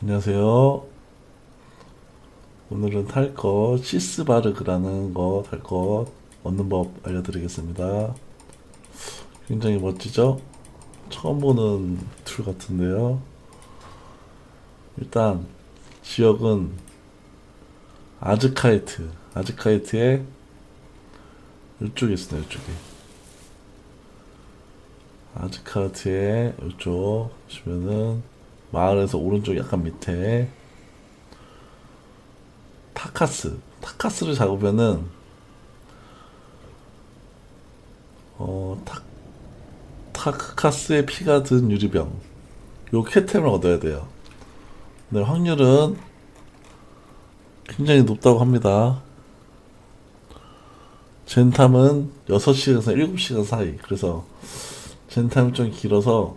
안녕하세요. 오늘은 탈것 시스바르그라는 거 탈 것 얻는 법 알려드리겠습니다. 굉장히 멋지죠? 처음 보는 툴 같은데요. 일단 지역은 아즈카이트, 아즈카이트의 이쪽에 있습니다. 이쪽에. 아즈카이트의 이쪽 보시면은 마을에서 오른쪽 약간 밑에 타카스 타카스를 잡으면은 어 타, 타카스의 피가 든 유리병 요 캐템을 얻어야 돼요. 근데 확률은 굉장히 높다고 합니다. 젠탐은 6시간에서 7시간 사이. 그래서 젠탐이 좀 길어서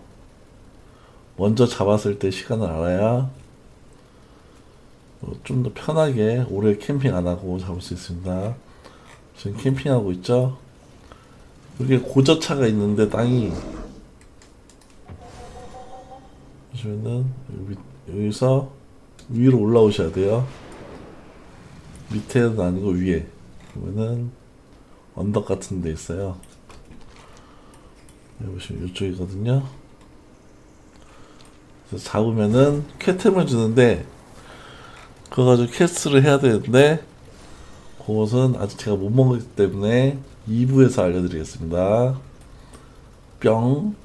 먼저 잡았을 때 시간을 알아야 어, 좀더 편하게 오래 캠핑 안 하고 잡을 수 있습니다. 지금 캠핑하고 있죠? 여기 고저차가 있는데 땅이 보시면은 여기, 여기 서 위로 올라오셔야 돼요. 밑에는 아니고 위에 그러면은 언덕 같은 데 있어요. 여기 보시면 이쪽이거든요. 잡으면은 쾌템을 주는데 그거 가지고 퀘스트를 해야 되는데 그것은 아직 제가 못 먹었기 때문에 2부에서 알려드리겠습니다. 뿅